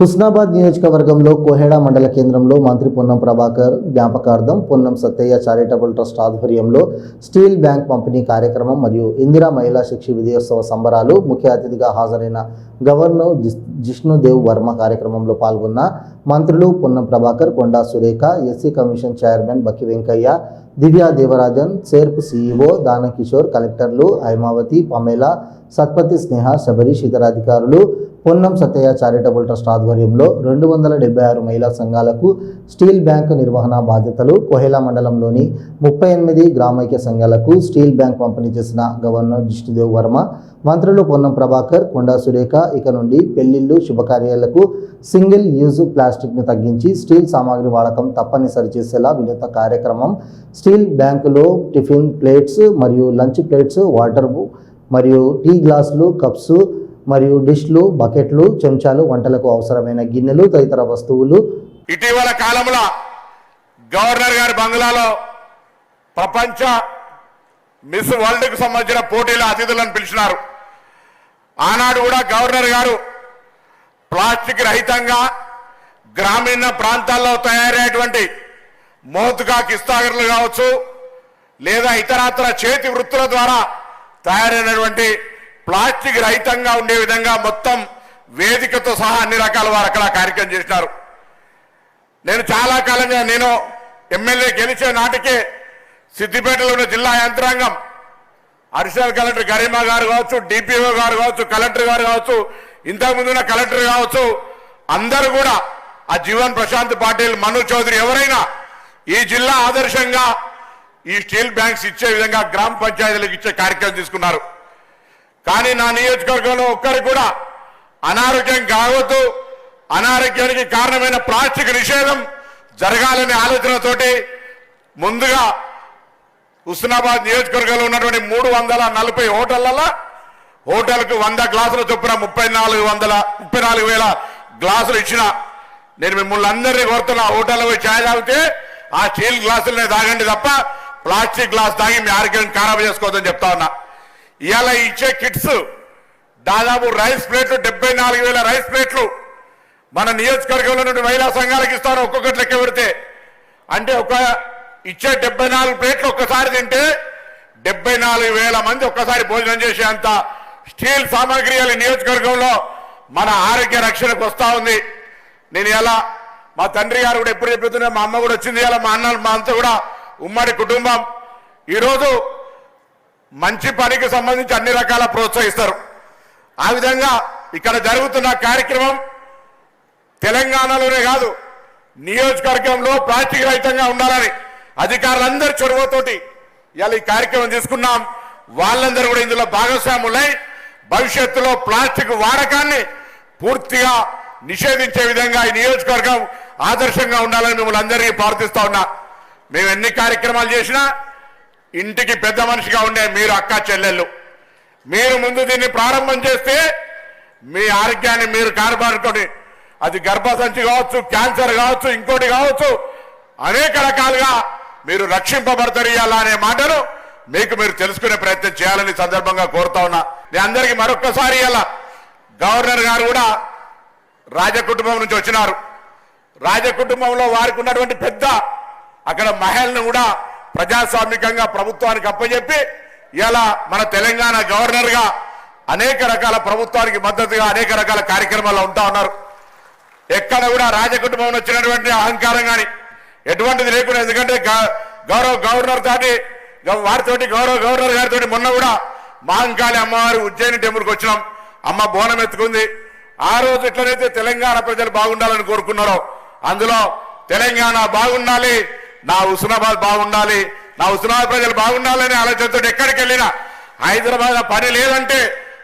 హుస్నాబాద్ నియోజకవర్గంలో కోహెడా మండల కేంద్రంలో మంత్రి పొన్నం ప్రభాకర్ జ్ఞాపకార్థం పొన్నం సత్తయ్య చారిటబుల్ ట్రస్ట్ ఆధ్వర్యంలో స్టీల్ బ్యాంక్ పంపిణీ కార్యక్రమం మరియు ఇందిరా మహిళా శిక్ష విజయోత్సవ సంబరాలు ముఖ్య అతిథిగా హాజరైన గవర్నర్ జిష్ణుదేవ్ వర్మ కార్యక్రమంలో పాల్గొన్న మంత్రులు Ponnam Prabhakar Konda Surekha SC commission chairman Bakki Venkaiah Divya Devarajan SERP CEO Danakishore కలెక్టర్లు హైమావతి పమేలా సత్పతి స్నేహ శబరీష్ ఇతర అధికారులు పొన్నం సత్తయ్య చారిటబుల్ ట్రస్ట్ ఆధ్వర్యంలో రెండు వందల డెబ్బై ఆరు మహిళా సంఘాలకు స్టీల్ బ్యాంక్ నిర్వహణ బాధ్యతలు కోహెలా మండలంలోని ముప్పై ఎనిమిది గ్రామైక్య సంఘాలకు స్టీల్ బ్యాంక్ పంపిణీ చేసిన గవర్నర్ జిష్ణుదేవ్ వర్మ మంత్రులు పొన్నం ప్రభాకర్ కొండా సురేఖ ఇక నుండి పెళ్ళిళ్ళు శుభకార్యాలకు సింగిల్ యూజ్ ప్లాస్టిక్ను తగ్గించి స్టీల్ సామాగ్రి వాడకం తప్పనిసరి చేసేలా వినూత్న కార్యక్రమం స్టీల్ బ్యాంకులో టిఫిన్ ప్లేట్స్ మరియు లంచ్ ప్లేట్స్ వాటర్ మరియు టీ గ్లాసులు కప్స్ మరియు డిష్లు బకెట్లు చెంచాలు వంటలకు అవసరమైన గిన్నెలు తదితర వస్తువులు. ఇటీవల కాలంలో గవర్నర్ గారి బంగ్లాలో ప్రపంచ మిస్ వరల్డ్కు సంబంధించిన పోటీల అతిథులను పిలిచినారు. ఆనాడు కూడా గవర్నర్ గారు ప్లాస్టిక్ రహితంగా గ్రామీణ ప్రాంతాల్లో తయారయ్యేటువంటి మోతుగా కిస్తాగర్లు కావచ్చు లేదా ఇతరత్ర చేతి వృత్తుల ద్వారా తయారైనటువంటి ప్లాస్టిక్ రహితంగా ఉండే విధంగా మొత్తం వేదికతో సహా అన్ని రకాల వారు అక్కడ కార్యక్రమం చేసినారు. నేను చాలా కాలంగా నేను ఎమ్మెల్యే గెలిచే నాటికే సిద్దిపేటలో ఉన్న జిల్లా యంత్రాంగం అడిషనల్ కలెక్టర్ గరిమా గారు కావచ్చు డిపిఓ గారు కావచ్చు కలెక్టర్ గారు కావచ్చు ఇంతకుముందు ఉన్న కలెక్టర్ కావచ్చు అందరూ కూడా ఆ జీవన్ ప్రశాంత్ పాటిల్ మను చౌదరి ఎవరైనా ఈ జిల్లా ఆదర్శంగా ఈ స్టీల్ బ్యాంక్స్ ఇచ్చే విధంగా గ్రామ పంచాయతీలకు ఇచ్చే కార్యక్రమం తీసుకున్నారు. కానీ నా నియోజకవర్గంలో ఒక్కరికి కూడా అనారోగ్యం కావద్దు అనారోగ్యానికి కారణమైన ప్లాస్టిక్ నిషేధం జరగాలనే ఆలోచనతోటి ముందుగా హుస్నాబాద్ నియోజకవర్గంలో ఉన్నటువంటి మూడు వందల నలభై హోటళ్ళలో హోటల్కు వంద గ్లాసుల చొప్పున ముప్పై నాలుగు వందల ముప్పై నాలుగు వేల గ్లాసులు ఇచ్చిన నేను మిమ్మల్ని అందరినీ కోరుతున్నా హోటల్లో పోయి ఛాయ్ తాగితే ఆ స్టీల్ గ్లాసులనే తాగండి తప్ప ప్లాస్టిక్ గ్లాస్ తాగి మీ ఆరోగ్యాన్ని ఖరాబ్ చేసుకోవద్దని చెప్తా ఉన్నా. ఇలా ఇచ్చే కిట్స్ దాదాపు రైస్ ప్లేట్లు డెబ్బై నాలుగు వేల రైస్ ప్లేట్లు మన నియోజకవర్గంలో నుండి మహిళా సంఘాలకు ఇస్తారు ఒక్కొక్కటి లెక్క పెడితే. అంటే ఒక ఇచ్చే డెబ్బై నాలుగు ప్లేట్లు ఒక్కసారి తింటే డెబ్బై నాలుగు వేల మంది ఒక్కసారి భోజనం చేసేంత స్టీల్ సామాగ్రి నియోజకవర్గంలో మన ఆరోగ్య రక్షణకు వస్తా ఉంది. నేను ఎలా మా తండ్రి గారు కూడా ఎప్పుడు చెప్తున్నా మా అమ్మ కూడా వచ్చింది ఎలా మా అన్న మా అంతా కూడా ఉమ్మడి కుటుంబం ఈరోజు మంచి పనికి సంబంధించి అన్ని రకాల ప్రోత్సహిస్తారు. ఆ విధంగా ఇక్కడ జరుగుతున్న కార్యక్రమం తెలంగాణలోనే కాదు నియోజకవర్గంలో ప్లాస్టిక్ రహితంగా ఉండాలని అధికారులందరి చొరవతోటి ఇవాళ ఈ కార్యక్రమం తీసుకున్నాం వాళ్ళందరూ కూడా ఇందులో భాగస్వాములై భవిష్యత్తులో ప్లాస్టిక్ వాడకాన్ని పూర్తిగా నిషేధించే విధంగా ఈ నియోజకవర్గం ఆదర్శంగా ఉండాలని మిమ్మల్ని అందరికీ ప్రార్థిస్తా ఉన్నా. మేము ఎన్ని కార్యక్రమాలు చేసినా ఇంటికి పెద్ద మనిషిగా ఉండే మీరు అక్క చెల్లెళ్ళు. మీరు ముందు దీన్ని ప్రారంభం చేస్తే మీ ఆరోగ్యాన్ని మీరు కారబారుకొని అది గర్భసంచి కావచ్చు క్యాన్సర్ కావచ్చు ఇంకోటి కావచ్చు అనేక రకాలుగా మీరు రక్షింపబడతారు ఇవ్వాలా అనే మాటను మీకు మీరు తెలుసుకునే ప్రయత్నం చేయాలని సందర్భంగా కోరుతా ఉన్నా. నేను అందరికీ మరొక్కసారి ఇలా గవర్నర్ గారు కూడా రాజకుటుంబం నుంచి వచ్చినారు. రాజకుటుంబంలో వారికి ఉన్నటువంటి పెద్ద అక్కడ మహిళను కూడా ప్రజాస్వామికంగా ప్రభుత్వానికి అప్పచెప్పి ఇలా మన తెలంగాణ గవర్నర్గా అనేక రకాల ప్రభుత్వానికి మద్దతుగా అనేక రకాల కార్యక్రమాల్లో ఉంటా ఉన్నారు. ఎక్కడ కూడా రాజకుటుంబం వచ్చినటువంటి అహంకారం కానీ ఎటువంటిది లేకుండా ఎందుకంటే గ- గౌరవ గవర్నర్ తోటి గవ- వారితోటి గౌరవ గవర్నర్ గారితో మొన్న కూడా మహంకాళి అమ్మవారి ఉజ్జయిని టెంపుల్కి వచ్చినాం. అమ్మ బోనం ఎత్తుకుంది. ఆ రోజు ఎట్లనైతే తెలంగాణ ప్రజలు బాగుండాలని కోరుకున్నారో అందులో తెలంగాణ బాగుండాలి నా హుస్నాబాద్ బాగుండాలి నా హుస్నాబాద్ ప్రజలు బాగుండాలని ఆలోచనతో ఎక్కడికి వెళ్ళినా హైదరాబాద్ పని లేదంటే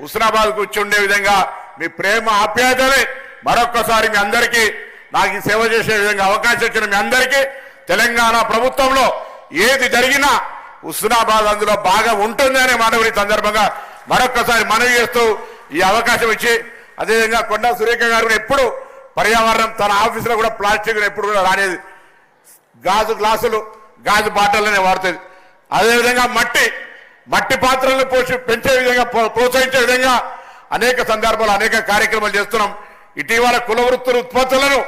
హుస్నాబాద్ కూర్చుండే విధంగా మీ ప్రేమ ఆప్యాయతలే. మరొక్కసారి మీ అందరికీ నాకు ఈ సేవ చేసే విధంగా అవకాశం ఇచ్చిన మీ అందరికీ తెలంగాణ ప్రభుత్వంలో ఏది జరిగినా హుస్నాబాద్ అందులో బాగా ఉంటుంది అనే సందర్భంగా మరొక్కసారి మనవి చేస్తూ ఈ అవకాశం ఇచ్చి అదేవిధంగా కొండా సురేఖ గారు ఎప్పుడు పర్యావరణం తన ఆఫీసులో కూడా ప్లాస్టిక్ ఎప్పుడు కూడా రానేది గాజు గ్లాసులు గాజు బాటలనే వాడుతుంది. అదేవిధంగా మట్టి మట్టి పాత్రలను పోషి పెంచే విధంగా ప్రోత్సహించే విధంగా అనేక సందర్భాలు అనేక కార్యక్రమాలు చేస్తున్నాం. ఇటీవల కుల వృత్తుల ఉత్పత్తులను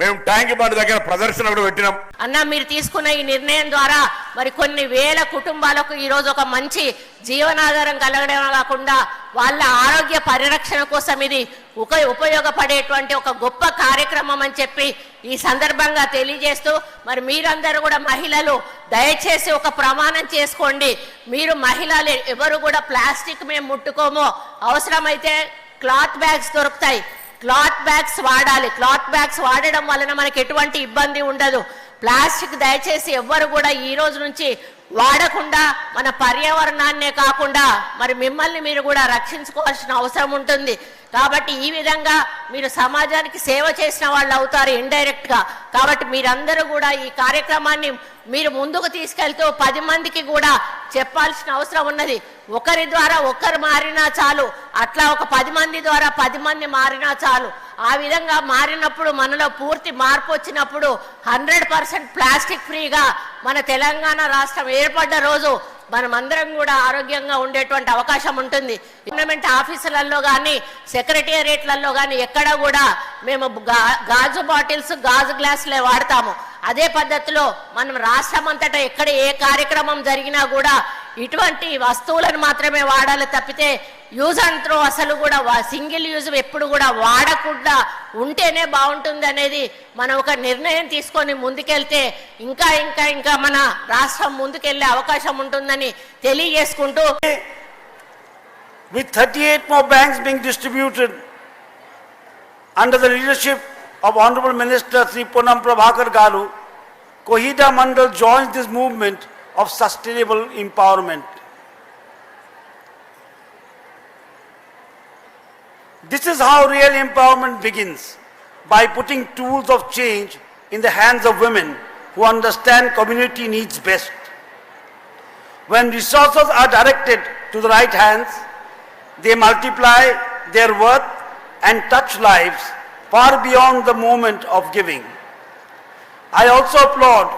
మేము ట్యాంక్ బండ్ దగ్గర ప్రదర్శన కూడా పెట్టినాం. అన్న మీరు తీసుకున్న ఈ నిర్ణయం ద్వారా మరి కొన్ని వేల కుటుంబాలకు ఈ రోజు ఒక మంచి జీవనాధారం కలగడం కాకుండా వాళ్ళ ఆరోగ్య పరిరక్షణ కోసం ఇది ఒక ఉపయోగపడేటువంటి ఒక గొప్ప కార్యక్రమం అని చెప్పి ఈ సందర్భంగా తెలియజేస్తూ మరి మీరందరూ కూడా మహిళలు దయచేసి ఒక ప్రమాణం చేసుకోండి. మీరు మహిళలు ఎవరు కూడా ప్లాస్టిక్ మేము ముట్టుకోము. అవసరమైతే క్లాత్ బ్యాగ్స్ దొరుకుతాయి. క్లాత్ బ్యాగ్స్ వాడాలి. క్లాత్ బ్యాగ్స్ వాడడం వలన మనకి ఎటువంటి ఇబ్బంది ఉండదు. ప్లాస్టిక్ దయచేసి ఎవ్వరు కూడా ఈ రోజు నుంచి వాడకుండా మన పర్యావరణాన్నే కాకుండా మరి మిమ్మల్ని మీరు కూడా రక్షించుకోవాల్సిన అవసరం ఉంటుంది. కాబట్టి ఈ విధంగా మీరు సమాజానికి సేవ చేసిన వాళ్ళు అవుతారు ఇండైరెక్ట్గా కాబట్టి మీరందరూ కూడా ఈ కార్యక్రమాన్ని మీరు ముందుకు తీసుకెళ్తూ పది మందికి కూడా చెప్పాల్సిన అవసరం ఉన్నది. ఒకరి ద్వారా ఒకరు మారినా చాలు. అట్లా ఒక పది మంది ద్వారా పది మంది మారినా చాలు. ఆ విధంగా మారినప్పుడు మనలో పూర్తి మార్పు వచ్చినప్పుడు హండ్రెడ్ పర్సెంట్ ప్లాస్టిక్ ఫ్రీగా మన తెలంగాణ రాష్ట్రం ఏర్పడ్డ రోజు మనమందరం కూడా ఆరోగ్యంగా ఉండేటువంటి అవకాశం ఉంటుంది. గవర్నమెంట్ ఆఫీసులలో కానీ సెక్రటేరియట్లలో కానీ ఎక్కడ కూడా మేము గా- గాజు బాటిల్స్ గాజు గ్లాసులే వాడతాము. అదే పద్ధతిలో మనం రాష్ట్రం అంతటా ఎక్కడ ఏ కార్యక్రమం జరిగినా కూడా ఇటువంటి వస్తువులను మాత్రమే వాడాలి తప్పితే యూజ్ అండ్ త్రో అసలు కూడా సింగిల్ యూజ్ ఎప్పుడు కూడా వాడకుండా ఉంటేనే బాగుంటుంది అనేది మనం ఒక నిర్ణయం తీసుకొని ముందుకెళ్తే ఇంకా ఇంకా ఇంకా మన రాష్ట్రం ముందుకెళ్ళే అవకాశం ఉంటుందని తెలియజేసుకుంటూ with 38 more banks being distributed under the leadership of Honorable Minister Sri Ponam Prabhakar Garu, Kohida Mandal joins this movement of sustainable empowerment. This is how real empowerment begins, by putting tools of change in the hands of women who understand community needs best. When resources are directed to the right hands, they multiply their worth and touch lives far beyond the moment of giving. I also applaud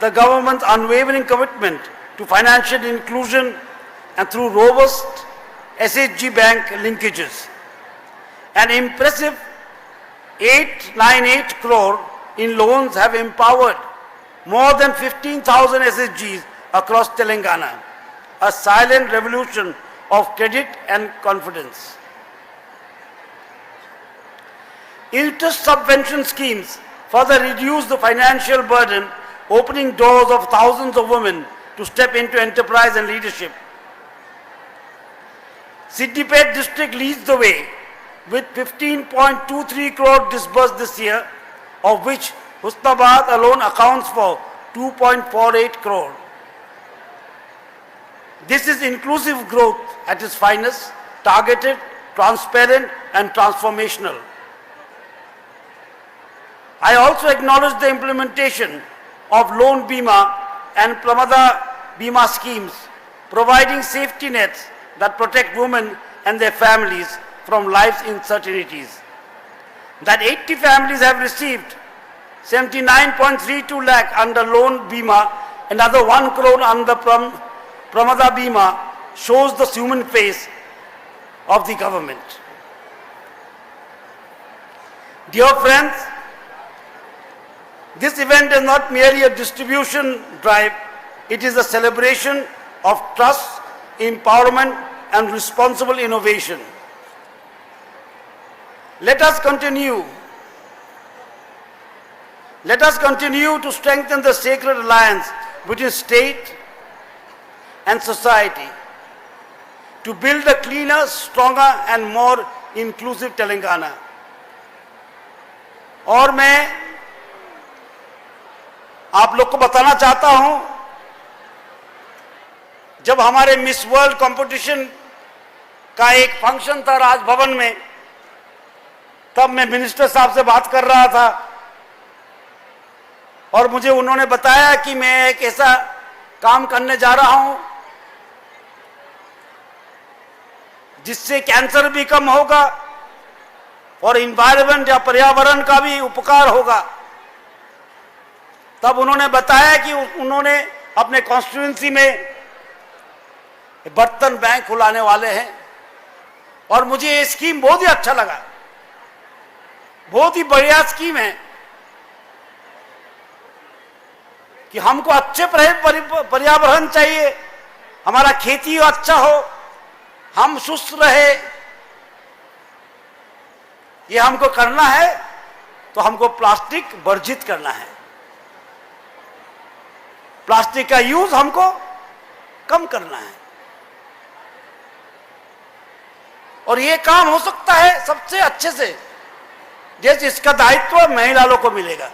the government's unwavering commitment to financial inclusion and through robust SHG bank linkages. An impressive 898 crore in loans have empowered more than 15,000 SSGs across Telangana, a silent revolution of credit and confidence. Interest subvention schemes further reduce the financial burden, opening doors of thousands of women to step into enterprise and leadership. Siddipet district leads the way with 15.23 crore disbursed this year, of which Husnabad alone accounts for 2.48 crore. This is inclusive growth at its finest, targeted, transparent, and transformational. I also acknowledge the implementation of loan bima and Pramada bima schemes, providing safety nets that protect women and their families from life's uncertainties. That 80 families have received 79.32 lakh under loan bima, another 1 crore under Pram, Pramada bima shows the human face of the government. Dear friends, this event is not merely a distribution drive, it is a celebration of trust, empowerment, and responsible innovation. Let us continue. Let us continue to strengthen the sacred alliance between state and society to build a cleaner, stronger, and more inclusive Telangana. और मैं आप लोग को बताना चाहता हूँ, जब हमारे मिस वर्ल्ड कंपटीशन का एक फ़ंक्शन था राजभवन में, तब मैं मिनिस्टर साहब से बात कर रहा था और मुझे उन्होंने बताया कि मैं एक ऐसा काम करने जा रहा हूँ, जिससे कैंसर भी कम होगा और इन्वायरमेंट या पर्यावरण का भी उपकार होगा। तब उन्होंने बताया कि उन्होंने अपने कॉन्स्टिट्यूंसी में बर्तन बैंक खुलाने वाले हैं। और मुझे ये स्कीम बहुत ही अच्छा लगा। बहुत ही बढ़िया स्कीम है कि हमको अच्छे परि- परि- पर्यावरण चाहिए, हमारा खेती अच्छा हो, हम सुस्त रहे। ये हमको करना है तो हमको प्लास्टिक वर्जित करना है। प्लास्टिक का यूज़ हमको कम करना है। और ये काम हो सकता है सबसे अच्छे से। जैसे इसका दायित्व महिला को मिलेगा।